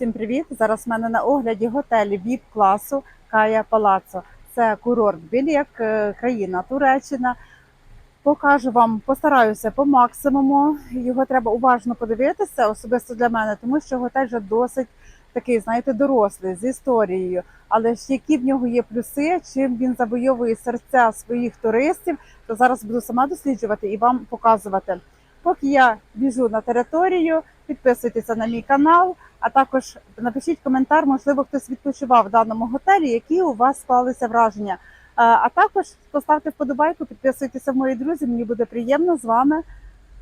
Всім привіт! Зараз в мене на огляді готель від класу Кая Палацо. Це курорт Біляк, е, країна Туреччина. Покажу вам, постараюся по максимуму. Його треба уважно подивитися, особисто для мене, тому що готель вже досить такий, знаєте, дорослий з історією. Але ж які в нього є плюси, чим він завойовує серця своїх туристів, то зараз буду сама досліджувати і вам показувати. Поки я біжу на територію, підписуйтеся на мій канал, а також напишіть коментар, можливо, хтось відпочивав в даному готелі, які у вас склалися враження. А а також поставте вподобайку, підписуйтеся в мої друзі. Мені буде приємно з вами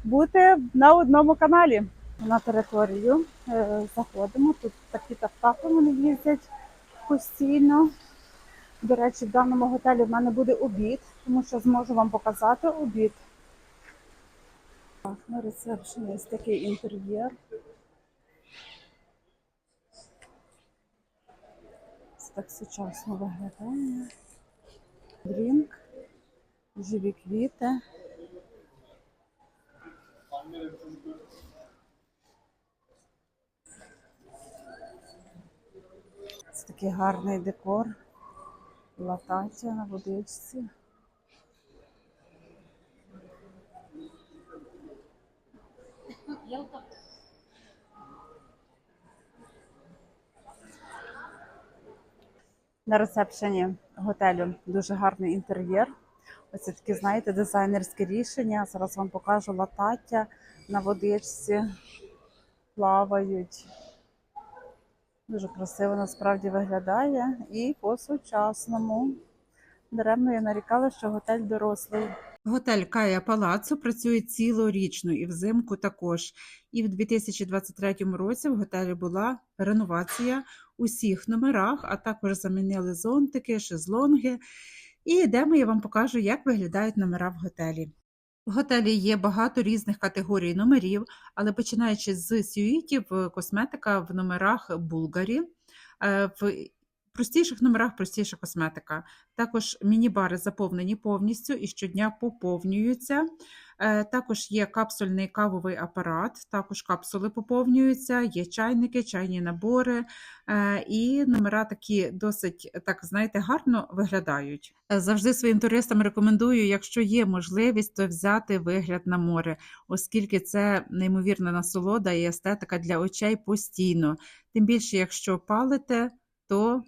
бути на одному каналі. На територію е, заходимо. Тут такі тавтафи вони їздять постійно. До речі, в даному готелі в мене буде обід, тому що зможу вам показати обід. Так, на ресепшені ось такий інтер'єр. Так сучасно виглядає. Дрінк, живі квіти. Це такий гарний декор. Латаття на водичці. На ресепшені готелю дуже гарний інтер'єр. Оце такі, знаєте, дизайнерське рішення. Зараз вам покажу латаття на водичці. Плавають. Дуже красиво насправді виглядає і по-сучасному. Даремно я нарікала, що готель дорослий. Готель Кая Палаццо працює цілорічно і взимку також. І в 2023 році в готелі була реновація усіх номерах, а також замінили зонтики, шезлонги. І йдемо, я вам покажу, як виглядають номера в готелі. В готелі є багато різних категорій номерів, але починаючи з сюїтів, косметика в номерах Булгарі. Е, В простіших номерах простіша косметика. Також міні-бари заповнені повністю і щодня поповнюються. Е, Також є капсульний кавовий апарат, також капсули поповнюються, є чайники, чайні набори, е, і номера такі досить, так знаєте, гарно виглядають. Е, Завжди своїм туристам рекомендую, якщо є можливість, то взяти вигляд на море, оскільки це неймовірна насолода і естетика для очей постійно. Тим більше, якщо палите, то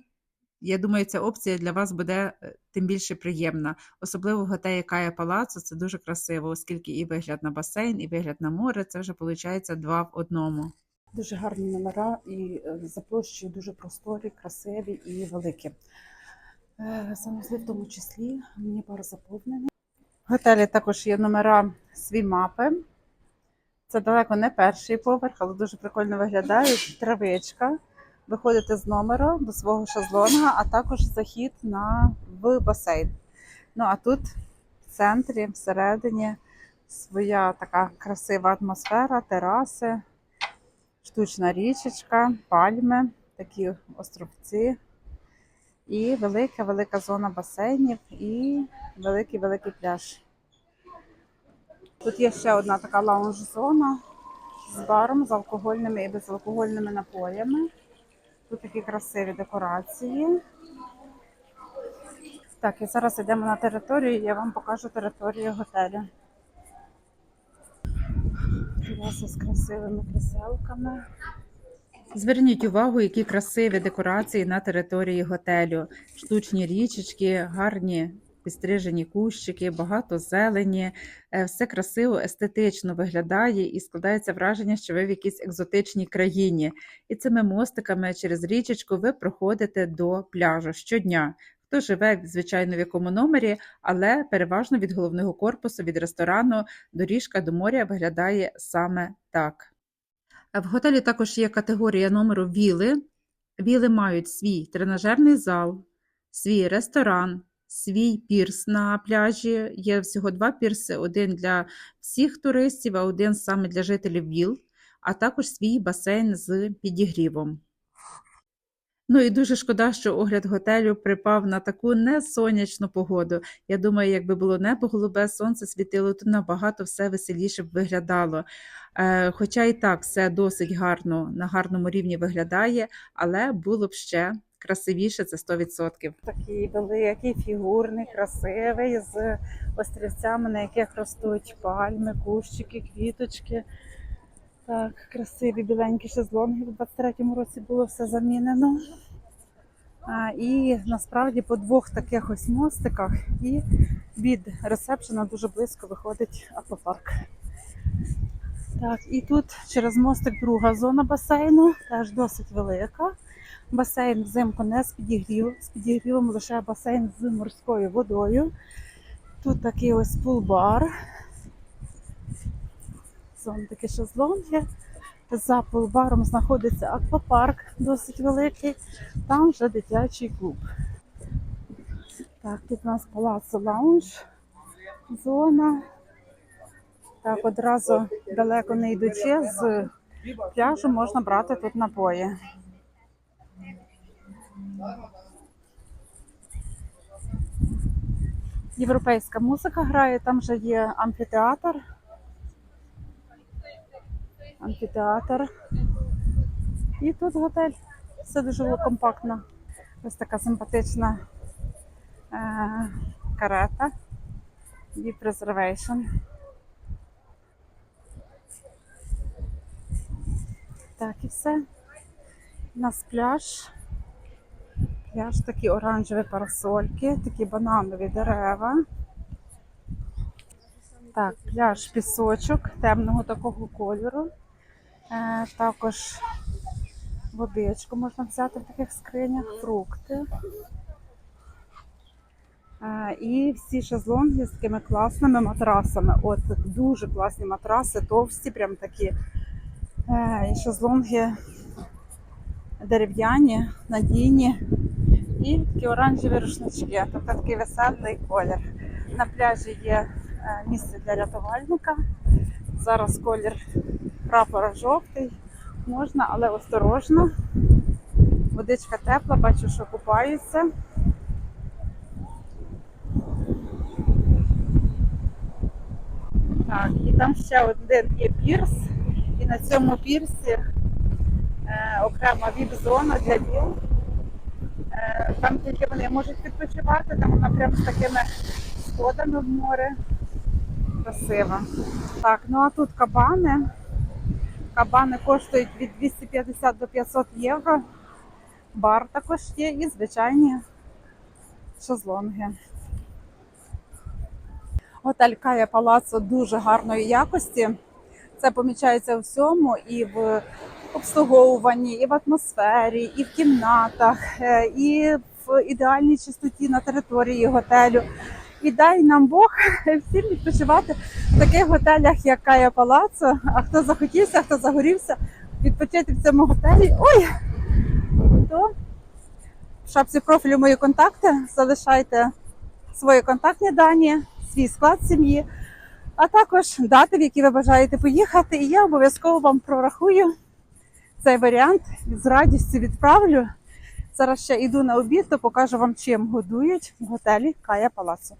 я думаю, ця опція для вас буде е, тим більше приємна. Особливо в готелі Кая Палаццо це дуже красиво, оскільки і вигляд на басейн, і вигляд на море це вже виходить два в одному. Дуже гарні номера і е, за площею дуже просторі, красиві і великі. Е, Санузли в тому числі мені пара заповнені. В готелі також є номера свій мапи. Це далеко не перший поверх, але дуже прикольно виглядає. Травичка. Виходите з номеру до свого шезлонга, а також захід на, в басейн. Ну а тут в центрі, всередині, своя така красива атмосфера, тераси, штучна річечка, пальми, такі островці, і велика-велика зона басейнів, і великий-великий пляж. Тут є ще одна така лаунж-зона з баром, з алкогольними і безалкогольними напоями. Тут такі красиві декорації. Так, і зараз йдемо на територію, і я вам покажу територію готелю. Тераса з красивими кріселками. Зверніть увагу, які красиві декорації на території готелю. Штучні річечки, гарні підстрижені кущики, багато зелені. Е, Все красиво, естетично виглядає і складається враження, що ви в якійсь екзотичній країні. І цими мостиками через річечку ви проходите до пляжу щодня. Хто живе, звичайно, в якому номері, але переважно від головного корпусу, від ресторану, доріжка до моря виглядає саме так. В готелі також є категорія номеру віли. Віли мають свій тренажерний зал, свій ресторан, свій пірс на пляжі. Є всього два пірси: один для всіх туристів, а один саме для жителів віл, а також свій басейн з підігрівом. Ну і дуже шкода, що огляд готелю припав на таку несонячну погоду. Я думаю, якби було небо голубе, сонце світило, то набагато все веселіше б виглядало. Е, Хоча і так все досить гарно на гарному рівні виглядає, але було б ще красивіше, це 100%. Такий великий, фігурний, красивий, з острівцями, на яких ростуть пальми, кущики, квіточки. Так, красиві біленькі шезлонги. У 23-му році було все замінено. А, і насправді по двох таких ось мостиках і від ресепшена дуже близько виходить аквапарк. Так, і тут через мостик друга зона басейну, теж досить велика. Басейн взимку не з підігрів, з підігрівом лише басейн з морською водою. Тут такий ось пул-бар. Зон такі шезлонги. За пул-баром знаходиться аквапарк, досить великий. Там вже дитячий клуб. Так, тут у нас палацо лаунж, зона. Так, одразу далеко не йдучи, з пляжу можна брати тут напої. Європейська музика грає, там вже є амфітеатр. Амфітеатр. І тут готель. Все дуже компактно. Ось така симпатична е- карета. Deep Reservation. Так, і все. У нас пляж. Пляж, такі оранжеві парасольки, такі бананові дерева. Так, пляж пісочок темного такого кольору. Е, також водичку можна взяти в таких скринях, фрукти. Е, і всі шезлонги з такими класними матрасами. От дуже класні матраси, товсті, прям такі. Е, і шезлонги дерев'яні, надійні. І такі оранжеві рушнички, тобто такий веселий колір. На пляжі є е, місце для рятувальника. Зараз колір прапора жовтий. Можна, але осторожно. Водичка тепла, бачу, що купаються. Так, і там ще один є пірс. І на цьому пірсі е, окрема віп-зона для віл. Там тільки вони можуть відпочивати, там вона прям з такими сходами в море. Красиво. Так, ну а тут кабани. Кабани коштують від 250 до 500 євро. Бар також є і звичайні шезлонги. Готель Кая Палацо дуже гарної якості. Це помічається у всьому і в обслуговуванні, і в атмосфері, і в кімнатах, е, і в ідеальній чистоті на території готелю. І дай нам Бог всім відпочивати в таких готелях, як Кая Палацо. А хто захотівся, хто загорівся відпочити в цьому готелі, ой, то в шапці профілю мої контакти. Залишайте свої контактні дані, свій склад сім'ї, а також дати, в які ви бажаєте поїхати. І я обов'язково вам прорахую цей варіант з радістю відправлю. Зараз ще йду на обід, то покажу вам, чим годують в готелі Кая Палацо.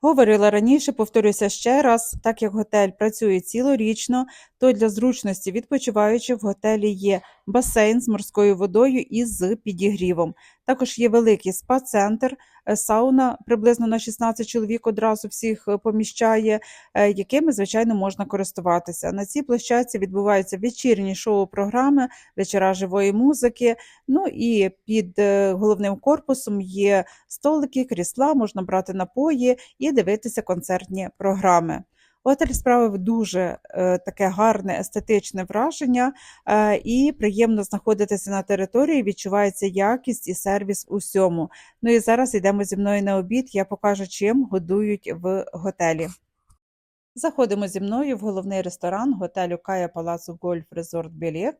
Говорила раніше, повторюся ще раз, так як готель працює цілорічно, то для зручності відпочиваючих в готелі є басейн з морською водою і з підігрівом. Також є великий спа-центр, е, сауна приблизно на 16 чоловік одразу всіх е, поміщає, е, якими, звичайно, можна користуватися. На цій площадці відбуваються вечірні шоу-програми, вечора живої музики. Ну і під головним корпусом є столики, крісла, можна брати напої і дивитися концертні програми. Готель справив дуже е, таке гарне естетичне враження, е, і приємно знаходитися на території, відчувається якість і сервіс усьому. Ну і зараз йдемо зі мною на обід, я покажу, чим годують в готелі. Заходимо зі мною в головний ресторан готелю Кая Палацу Гольф Резорт Білєк.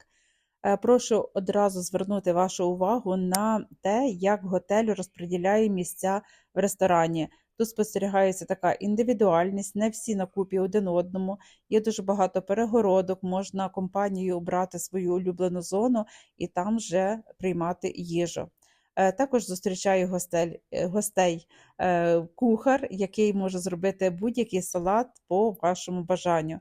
Е, Прошу одразу звернути вашу увагу на те, як готель розподіляє місця в ресторані. Тут спостерігається така індивідуальність, не всі на купі один одному. Є дуже багато перегородок, можна компанією обрати свою улюблену зону і там вже приймати їжу. Е, Також зустрічаю гостель, е, гостей е, кухар, який може зробити будь-який салат по вашому бажанню.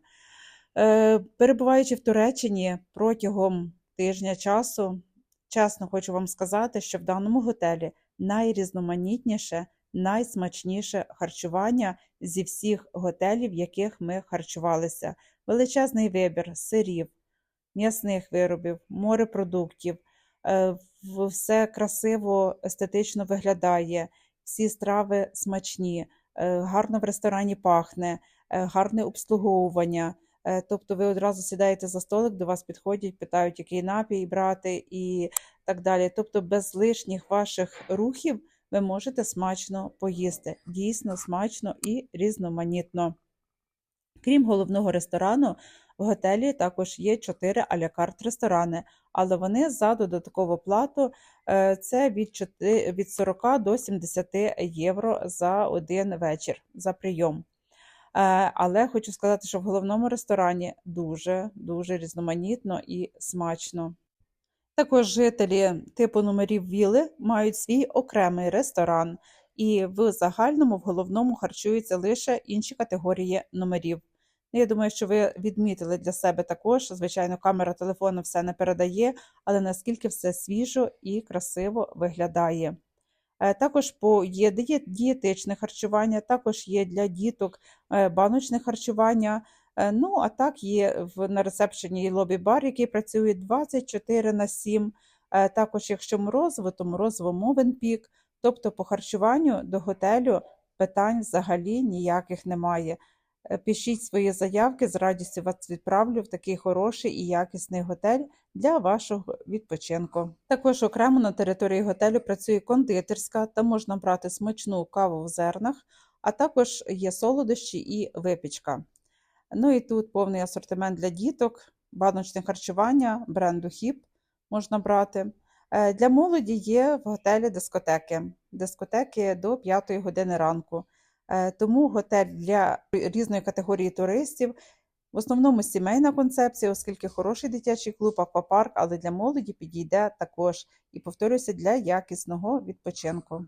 Е, Перебуваючи в Туреччині протягом тижня часу, чесно хочу вам сказати, що в даному готелі найрізноманітніше, найсмачніше харчування зі всіх готелів, в яких ми харчувалися. Величезний вибір сирів, м'ясних виробів, морепродуктів. Е, Все красиво, естетично виглядає, всі страви смачні, е, гарно в ресторані пахне, е, гарне обслуговування. Тобто ви одразу сідаєте за столик, до вас підходять, питають, який напій брати і так далі. Тобто без лишніх ваших рухів ви можете смачно поїсти. Дійсно смачно і різноманітно. Крім головного ресторану, в готелі також є 4 алякарт ресторани, але вони за додаткову плату е, це від, 4, від 40 до 70 євро за один вечір за прийом. Е, Але хочу сказати, що в головному ресторані дуже дуже різноманітно і смачно. Також жителі типу номерів віли мають свій окремий ресторан, і в загальному в головному харчуються лише інші категорії номерів. Ну, Я думаю, що ви відмітили для себе також. Звичайно, камера телефону все не передає, але наскільки все свіжо і красиво виглядає. Е, Також по є дієтичне харчування, також є для діток е, баночне харчування. Е, Ну, а так є в, на ресепшені лобі-бар, який працює 24 на 7. Е, Також, якщо морозиво, то морозиво Мовенпік. Тобто по харчуванню до готелю питань взагалі ніяких немає. Е, Пишіть свої заявки, з радістю вас відправлю в такий хороший і якісний готель для вашого відпочинку. Також окремо на території готелю працює кондитерська, там можна брати смачну каву в зернах, а також є солодощі і випічка. Ну і тут повний асортимент для діток, баночне харчування, бренду Хіп можна брати. Е, Для молоді є в готелі дискотеки. Дискотеки до 5 години ранку. Е, Тому готель для різної категорії туристів. В основному сімейна концепція, оскільки хороший дитячий клуб, аквапарк, але для молоді підійде також. І повторюся, для якісного відпочинку.